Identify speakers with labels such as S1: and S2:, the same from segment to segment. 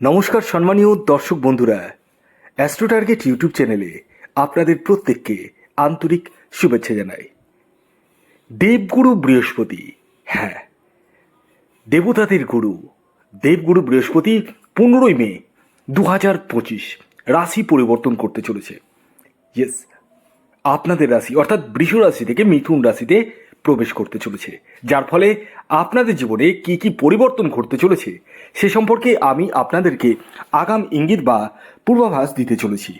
S1: নমস্কার সম্মানীয় দর্শক বন্ধুরা অ্যাস্ট্রো টার্গেট ইউটিউব চ্যানেলে আপনাদের প্রত্যেককে আন্তরিক শুভেচ্ছা জানাই। দেবগুরু বৃহস্পতি হ্যাঁ দেবতাদের গুরু, দেবগুরু বৃহস্পতি পনেরোই মে দু হাজার পঁচিশ রাশি পরিবর্তন করতে চলেছে। ইয়েস আপনাদের রাশি, অর্থাৎ বৃষ রাশি থেকে মিথুন রাশিতে প্রবেশ করতে চলেছে। যার ফলে আপনাদের জীবনে কি কি পরিবর্তন ঘটতে চলেছে সে সম্পর্কে আমি আপনাদেরকে আগাম ইঙ্গিত বা পূর্বাভাস দিতে চলেছি।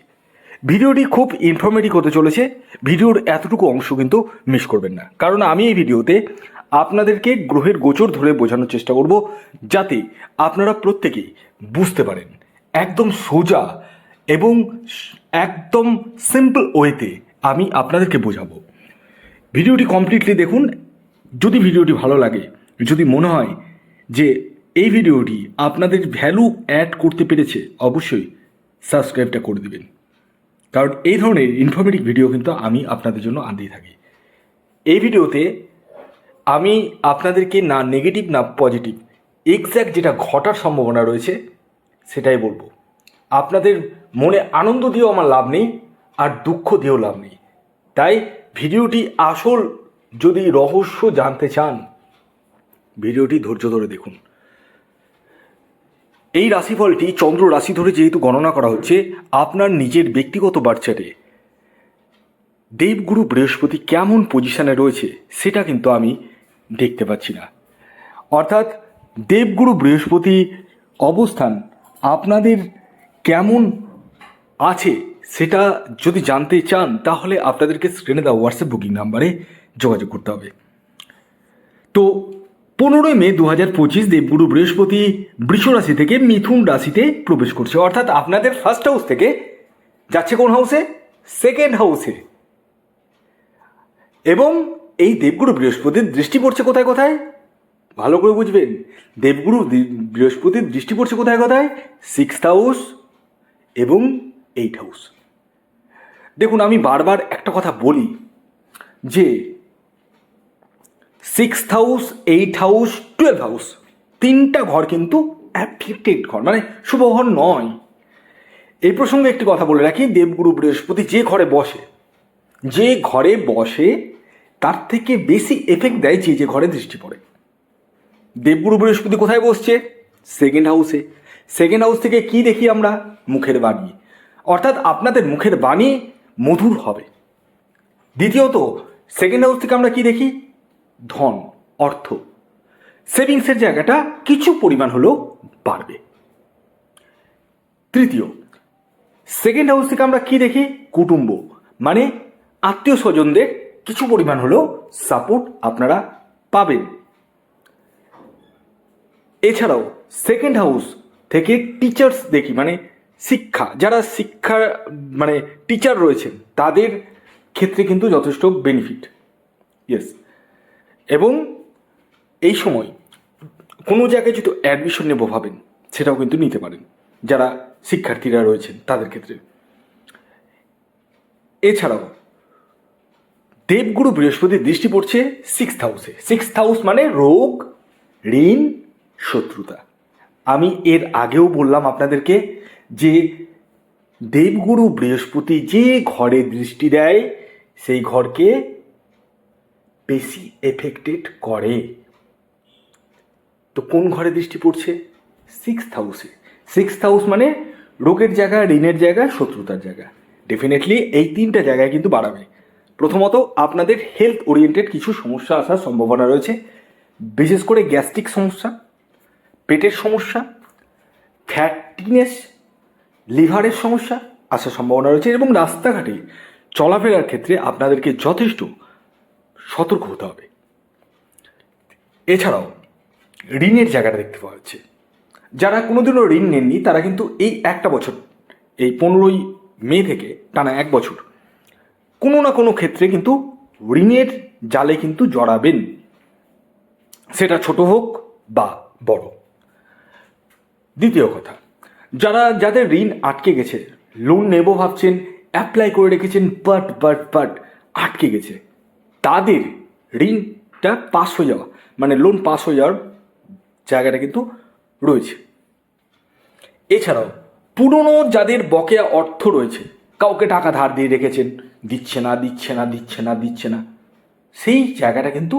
S1: ভিডিওটি খুব ইনফরমেটিভ হতে চলেছে। ভিডিওর এতটুকু অংশ কিন্তু মিস করবেন না। কারণ আমি এই ভিডিওতে আপনাদেরকে গ্রহের গোচর ধরে বোঝানোর চেষ্টা করব যাতে আপনারা প্রত্যেকেই বুঝতে পারেন। একদম সোজা এবং একদম সিম্পল ওয়েতে আমি আপনাদেরকে বোঝাবো। ভিডিওটি কমপ্লিটলি দেখুন। যদি ভিডিওটি ভালো লাগে, যদি মনে হয় যে এই ভিডিওটি আপনাদের ভ্যালু অ্যাড করতে পেরেছে, অবশ্যই সাবস্ক্রাইবটা করে দেবেন। কারণ এই ধরনের ইনফরমেটিভ ভিডিও কিন্তু আমি আপনাদের জন্য আনতেই থাকি। এই ভিডিওতে আমি আপনাদেরকে না নেগেটিভ না পজিটিভ এক্স্যাক্ট যেটা ঘটার সম্ভাবনা রয়েছে, সেটাই বলব। আপনাদের মনে আনন্দ দিয়েও আমার লাভ নেই, আর দুঃখ দিয়েও লাভ নেই। তাই ভিডিওটি আসল যদি রহস্য জানতে চান, ভিডিওটি ধৈর্য ধরে দেখুন। এই রাশিফলটি চন্দ্র রাশি ধরে যেহেতু গণনা করা হচ্ছে, আপনার নিজের ব্যক্তিগত বার্চারে। দেবগুরু বৃহস্পতি কেমন পজিশনে রয়েছে, সেটা কিন্তু আমি দেখতে পাচ্ছি না। অর্থাৎ দেবগুরু বৃহস্পতি অবস্থান আপনাদের কেমন আছে সেটা যদি জানতে চান, তাহলে আপনাদেরকে স্ক্রিনে দেওয়া হোয়াটসঅ্যাপ বুকিং নাম্বারে যোগাযোগ করতে হবে। তো পনেরোই মে দু হাজার পঁচিশ দেবগুরু বৃহস্পতি বৃষ রাশি থেকে মিথুন রাশিতে প্রবেশ করছে। অর্থাৎ আপনাদের ফার্স্ট হাউস থেকে যাচ্ছে কোন হাউসে সেকেন্ড হাউসে এবং এই দেবগুরু বৃহস্পতির দৃষ্টি পড়ছে কোথায় কোথায়? ভালো করে বুঝবেন। দেবগুরু বৃহস্পতির দৃষ্টি পড়ছে কোথায় কোথায়? সিক্স হাউস এবং এইট হাউস দেখুন, আমি বারবার একটা কথা বলি যে six house eight house twelve house তিনটা ঘর কিন্তু অ্যাফ্লিক্টেড ঘর মানে শুভ ঘর নয়। এই প্রসঙ্গে একটি কথা বলে রাখি, দেবগুরু বৃহস্পতি যে ঘরে বসে, যে ঘরে বসে তার থেকে বেশি এফেক্ট দেয় যে যে ঘরে দৃষ্টি পড়ে। দেবগুরু বৃহস্পতি কোথায় বসছে? সেকেন্ড হাউসে সেকেন্ড হাউস থেকে কি দেখি আমরা? মুখের বাণী। অর্থাৎ আপনাদের মুখের বাণী মধুর হবে। দ্বিতীয়ত সেকেন্ড হাউস থেকে আমরা কি দেখি? ধন, অর্থ। সেভিংসের জায়গাটা কিছু পরিমাণ হলেও বাড়বে। তৃতীয় সেকেন্ড হাউস থেকে আমরা কি দেখি? কুটুম্ব মানে আত্মীয় স্বজনদের কিছু পরিমাণ হলেও সাপোর্ট আপনারা পাবেন। এছাড়াও সেকেন্ড হাউস থেকে টিচার্স দেখি মানে শিক্ষা, যারা শিক্ষা মানে টিচার রয়েছেন, তাদের ক্ষেত্রে কিন্তু যথেষ্ট বেনিফিট ইয়েস এবং এই সময় কোনো জায়গায় যদি অ্যাডমিশন নেব ভাবেন, সেটাও কিন্তু নিতে পারেন, যারা শিক্ষার্থীরা রয়েছেন তাদের ক্ষেত্রে। এছাড়াও, দেবগুরু বৃহস্পতির দৃষ্টি পড়ছে সিক্স হাউসে সিক্স হাউস মানে রোগ, ঋণ, শত্রুতা। আমি এর আগেও বললাম আপনাদেরকে যে দেবগুরু বৃহস্পতি যে ঘরে দৃষ্টি দেয়, সেই ঘরকে বেশি এফেক্টেড করে। তো কোন ঘরে দৃষ্টি পড়ছে? সিক্স হাউসে সিক্স হাউস মানে রোগের জায়গা, ঋণের জায়গা, শত্রুতার জায়গা। ডেফিনেটলি এই তিনটা জায়গায় কিন্তু বাড়াবে। প্রথমত, আপনাদের হেলথ ওরিয়েন্টেড কিছু সমস্যা আসার সম্ভাবনা রয়েছে। বিশেষ করে গ্যাস্ট্রিক সমস্যা, পেটের সমস্যা ফ্যাটিনেস লিভারের সমস্যা, আসার সম্ভাবনা রয়েছে এবং রাস্তাঘাটে চলাফেরার ক্ষেত্রে আপনাদেরকে যথেষ্ট সতর্ক হতে হবে। এছাড়াও, ঋণের জায়গাটা দেখতে পাওয়া যাচ্ছে। যারা কোনোদিনও ঋণ নেননি, তারা কিন্তু এই একটা বছর, এই পনেরোই মে থেকে টানা এক বছর, কোনো না কোনো ক্ষেত্রে কিন্তু ঋণের জালে কিন্তু জড়াবেন। সেটা ছোট হোক বা বড়। দ্বিতীয় কথা যারা, যাদের ঋণ আটকে গেছে লোন নেব ভাবছেন অ্যাপ্লাই করে রেখেছেন বাট বাট বাট আটকে গেছে, তাদের ঋণটা পাস হয়ে যাওয়া মানে লোন পাস হয়ে যাওয়ার জায়গাটা কিন্তু রয়েছে। এছাড়াও, পুরনো যাদের বকেয়া অর্থ রয়েছে, কাউকে টাকা ধার দিয়ে রেখেছেন, দিচ্ছে না দিচ্ছে না দিচ্ছে না দিচ্ছে না, সেই জায়গাটা কিন্তু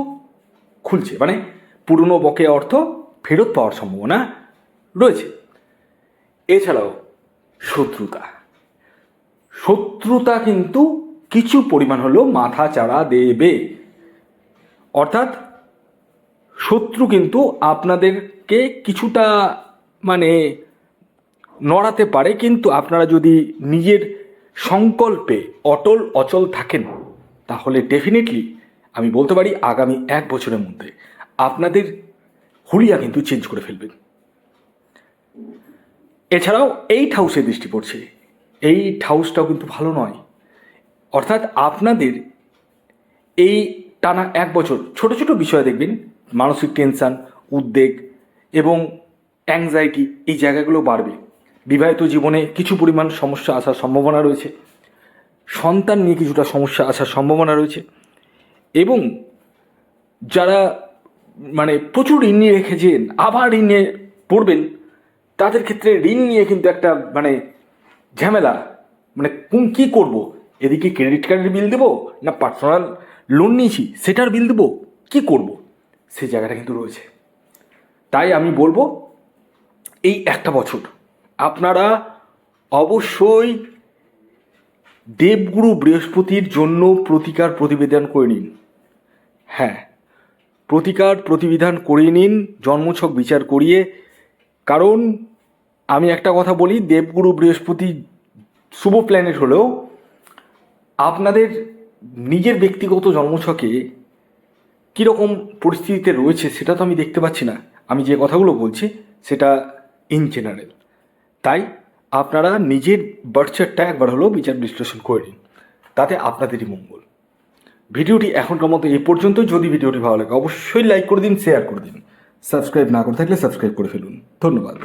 S1: খুলছে মানে পুরনো বকেয়া অর্থ ফেরত পাওয়ার সম্ভাবনা রয়েছে। এছাড়াও শত্রুতা। শত্রুতা কিন্তু কিছু পরিমাণ হলেও মাথা চাড়া দেবে। অর্থাৎ শত্রু কিন্তু আপনাদেরকে কিছুটা মানে নড়াতে পারে, কিন্তু আপনারা যদি নিজের সংকল্পে অটল অচল থাকেন, তাহলে ডেফিনেটলি আমি বলতে পারি আগামী এক বছরের মধ্যে আপনাদের হুলিয়া কিন্তু চেঞ্জ করে ফেলবেন। এছাড়াও এইট হাউসে দৃষ্টি পড়ছে। এইট হাউসটাও কিন্তু ভালো নয়। অর্থাৎ আপনাদের এই টানা এক বছর ছোট ছোট বিষয় দেখবেন, মানসিক টেনশন উদ্বেগ এবং অ্যাংজাইটি এই জায়গাগুলো বাড়বে। বিবাহিত জীবনে কিছু পরিমাণ সমস্যা আসার সম্ভাবনা রয়েছে। সন্তান নিয়ে কিছুটা সমস্যা আসার সম্ভাবনা রয়েছে এবং যারা মানে প্রচুর ঋণ নিয়ে রেখেছেন, আবার ঋণ পড়বেন তাদের ক্ষেত্রে ঋণ নিয়ে কিন্তু একটা মানে ঝামেলা। মানে কোন কী করব? এদিকে ক্রেডিট কার্ডের বিল দেবো না পার্সোনাল লোন নিয়েছি, সেটার বিল দেবো? কী করব? সেই জায়গাটা কিন্তু রয়েছে। তাই আমি বলব, এই একটা বছর আপনারা অবশ্যই দেবগুরু বৃহস্পতির জন্য প্রতিকার প্রতিবেদন করে নিন। হ্যাঁ প্রতিকার প্রতিবিধান করে নিন, জন্মছক বিচার করিয়ে, কারণ আমি একটা কথা বলি, দেবগুরু বৃহস্পতি শুভ প্ল্যানেট হলেও আপনাদের নিজের ব্যক্তিগত জন্মছকে কীরকম পরিস্থিতিতে রয়েছে সেটা তো আমি দেখতে পাচ্ছি না। আমি যে কথাগুলো বলছি সেটা ইন জেনারেল তাই আপনারা নিজের বার্চারটা একবার হলেও বিচার বিশ্লেষণ করে নিন। তাতে আপনাদেরই মঙ্গল। ভিডিওটি এখনকার মতো এই পর্যন্ত। যদি ভিডিওটি ভালো লাগে অবশ্যই লাইক করে দিন শেয়ার করে দিন। সাবস্ক্রাইব না করে থাকলে সাবস্ক্রাইব করে ফেলুন। ধন্যবাদ।